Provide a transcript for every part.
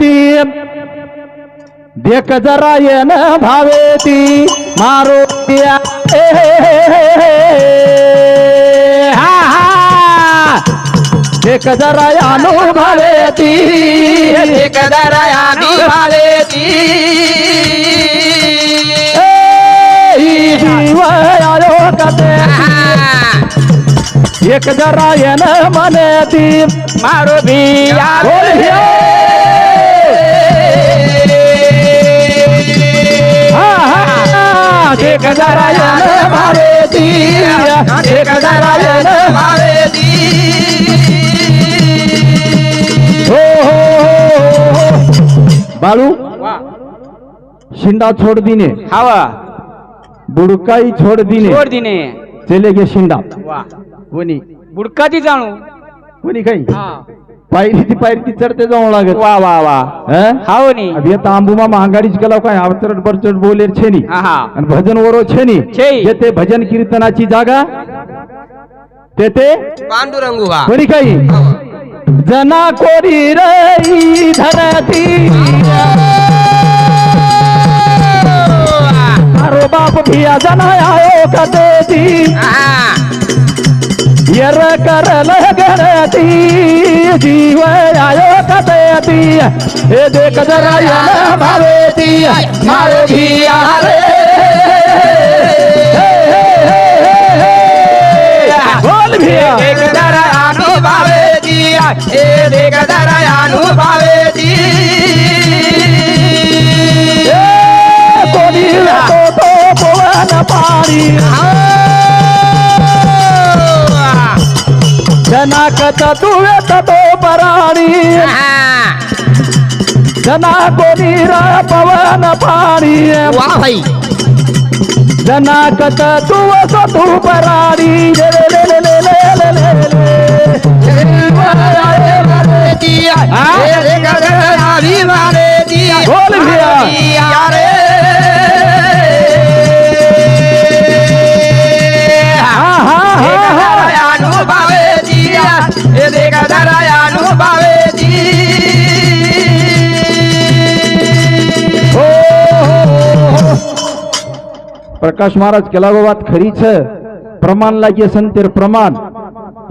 ती देख जरा येन भावे ती मारो हे हे हे हे. हा. हा देख जरा अनुभवे ती ए, ही जीव आयो कते एक जरा येन मने ती मारो भिया देख जरा येन भावे ती देख जरा येन हो हो हो, हो। बाळू शिंदा छोड़ दीने। हवा बुडकाई छोड़ दीने। सोड दिने। चले गे शिंदा वा। कोणी? बुडकाची जाणू। कोणी काही? हा। पायरी ती पायरी ती चढते जावं लागत. वा वा वा. हं? हाव नी. अब ये तांबुमा महागाडीच गेला काय? अवतरट बरचट बोलेर छेनी. हा हा. आणि भजन वरो छेनी. जेथे भजन कीर्तनाची जागा तेथे पांडुरंग कोणी काही? जना कोरी रई धरती. मारो बाप भिया जना आयो कदेती ಎರ ಕರಲ ಗಣತಿ ಜೀವ ಆಯೋ ಕಥಯತಿ ಎ ದೇಕದರ ಯನ ಭವೇತಿ ಮಾರೋ ए देख दरा आनु जी ए कोनी तो तो बोला पारी जनाकत तुळत तो पराणी. जना कोणी पवन पाणी. वा भाई. जनाकत तुवस तू पराणी. बोल भैया. प्रकाश महाराज केला बाबात खरीच प्रमाण लागे संतेर प्रमाण.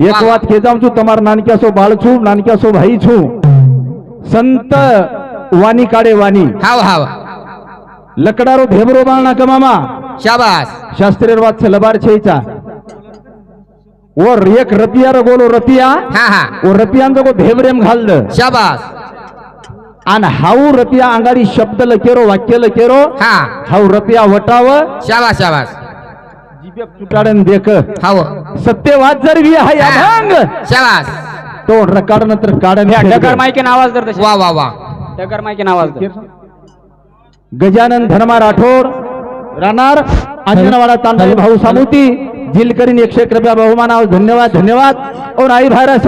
एक वाद केजाम छू तमार नानक्या सो बाळ छू नानक्या सो भाई छू. संत वाणी काडे वाणी. हाव हाव. लकडारो भेबरो बाळ ना कमामा शाबास. शास्त्रीय वाद से लबार छेचा. और एक रतिया रो बोलो रतिया. हा हा. और रतियांचा को भेबरेम घाललं शाबास. आणि हाऊ रपिया अंगाडी शब्द लकेरो वाक्य लकेरो हा. हाऊ रपिया वटाव. शाबा शाबा जिबेक चुटाडन देख. हाव. सत्यवाद जर भी हाय अभंग. शाबा तो रकार नंतर काढन डगर माईके आवाज दर वा वा वा. डगर माईके आवाज दर गजानन धर्मा राठोड राणार अंजनवाडा तांदळी भाऊ सामुती जिलकरीन एकशे कृपया बहुमानावर धन्यवाद धन्यवाद. और आई भारत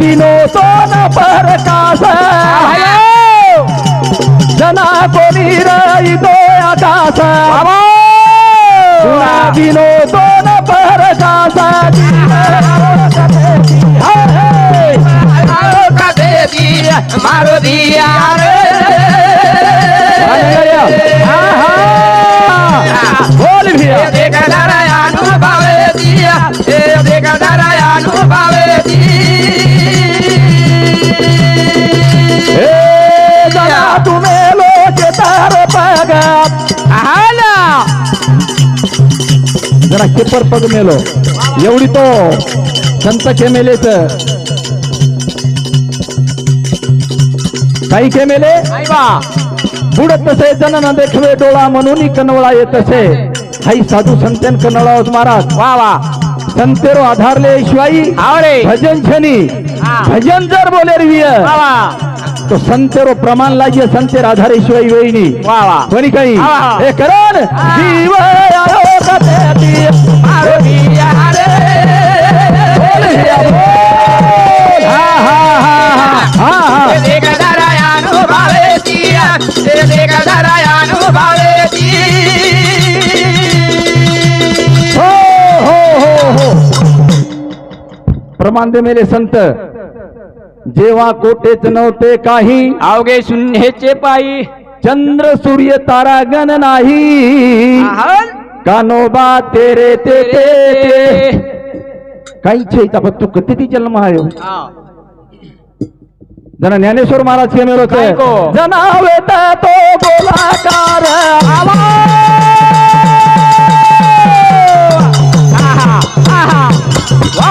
बिनो ना परकास जना कोणी रई दो आकास। सुना बिनो दोन परकास मारो दिया। बोल भैया आला जरा केपर पग मेलो. एवढी तो संत केमेलेच काही केमेले बुडत तसे जन न देखवे डोळा म्हणून कनवळा येत असे. हाई साधू संतन कनवळा महाराज. वा वा. संतेरो आधारले शिवाई. भजन छनी. भजन जर बोले रिय तो संतेरो प्रमाण लागिए संते राधारेश्वरी वहिनी वा वा। कोणी काही? हा, करण जीव रे. हा हा हा। हा हा हे हे हो हो। हो हो प्रमाण दे मेले संत। जेव्हा कोटेच नव्हते काही अवघे शून्यचे पायी चंद्र सूर्य तारागण नाही आहाल. कानोबा तेरे ते ते काही छेचा पण तू कधी ती जन्म आयो हा. जरा ज्ञानेश्वर महाराज के मेलो काय को? जनावे तो बोलाकार आहा, आहा.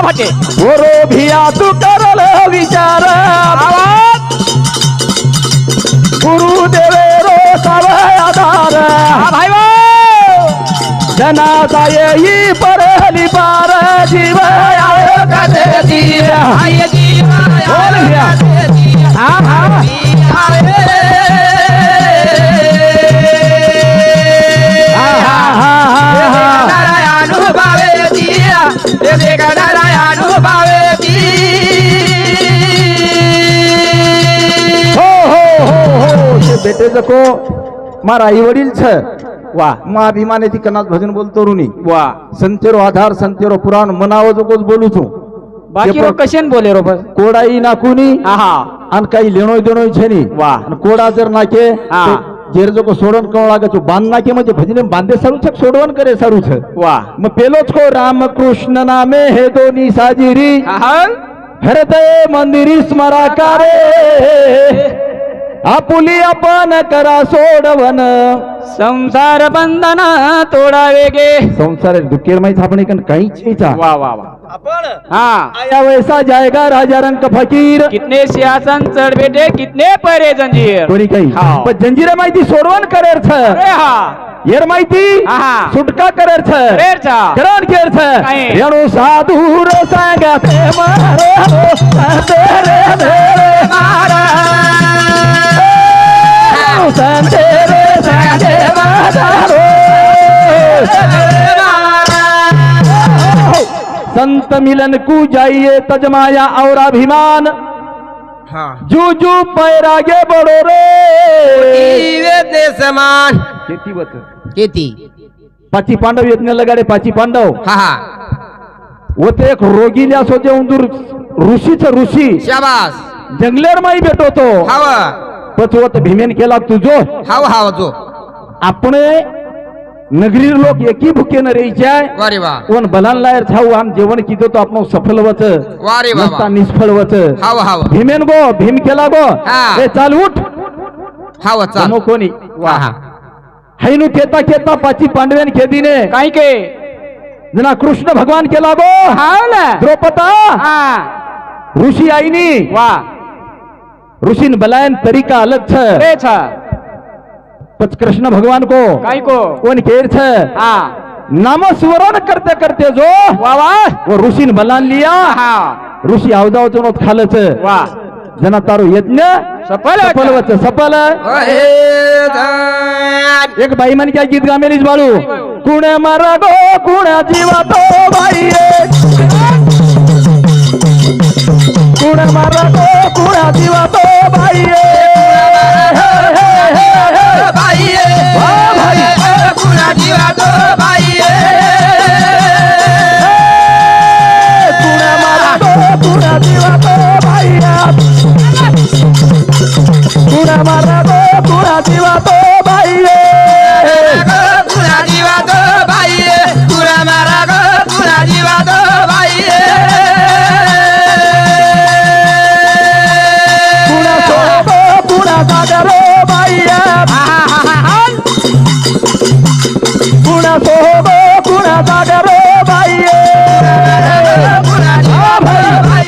भाटे गोरो भिया तू करल विचार. गुरुदेवे रो साव आधार. हा भाई वा. जनाचा येई परहली पार. जीव आयो कथेती. आय जीवा बोल. हा हा. हा जको मार आई वडील छ. वा मा अभिमाने ती कनात भजन बोलतो रुनी वा. संतेरो आधार संतेरो पुराण मनाव जकोच बोलू तू. बाकी कशेन बोले रो बस कोडाई नाकुनी आहा. अन काही लेणो देणो छे नी वा. अन कोडा जर नाके जेर जको सोडन कळ लागे छो बांध नाके म्हणजे भजने बांधे सारू छक सोडवन करे सारू छ. वा. म पेलो छो राम कृष्ण नामे हे दोनी साजिरी. आहा. हृदय मंदिरी स्मरा करे आपुली आपण करा सोडवन संसार बंधन तोडावे गे. संसार दुखेर माहिती आपण एक काही छेचा वा वा वा. हाँ. आया वैसा जाएगा राजा रंग फकीर. कितने सियासन चढ बेटे कितने परे जंजीर. कोणी काही? हा. पण जंजिरा माहिती सोडवण करेर छ. अरे हा. येर माहिती? आहा. सुटका करेर छ. छ. करण केर छ. काय? रेणू साधूर सांगा ते मारो संते रे रे मारा. संते रे संते मारो संत मिलन कु जाइए तजमाया और अभिमान। जू जू पैरागे बड़ो रे। समान। किती किती। पाची पांडव यज्ञ लगाडे पाची पांडव। हा हा। होते एक रोगील्या सोजे उंदूर ऋषीच ऋषी। शाबास। जंगलेर माई भेटो तो। हाव। पचवत भीमेन केला तुझो. हाव हाव जो. आपण नगरी लोक एकी भुके न वारे वा. बलान लायर छाऊ आम जेवण कितो तो आपण सफल वच वारे वा निष्फळ वच हाव हाव. भीमेन गो भीम केला गो. ए चाल उठ. हाव चाल. कोणी. वा. हा. हैनु केता केता पाची पांडव्यान खेदीने. काय के? जना कृष्ण भगवान केला गो. हाव ना. द्रौपदा. ऋषी आईनी. वा. ऋषीन बलायन तरीका अलग छ। रे छ। पच कृष्ण भगवान को। काय को? कोण केर छ? हा। नामस्मरण करते करते जो वा वा। ऋषीन बलान लिया। हा। ऋषी अवदाव चोनोत खालच वा। जना तारो यज्ञ। सफल सफल वच सफल। हे. एक बाई म्हणे काय गीत गामेलीच बाळू? कुणे मारा गो कुण्या जीवा तो बाई कुणे मारा गो कुण्या जीवा तो बाई बाई वा भाई. कुणा जीवा तो बाई कुण्या मारा गो कुण्या जीवा तो बाई कुण्या मारा गो कुण्या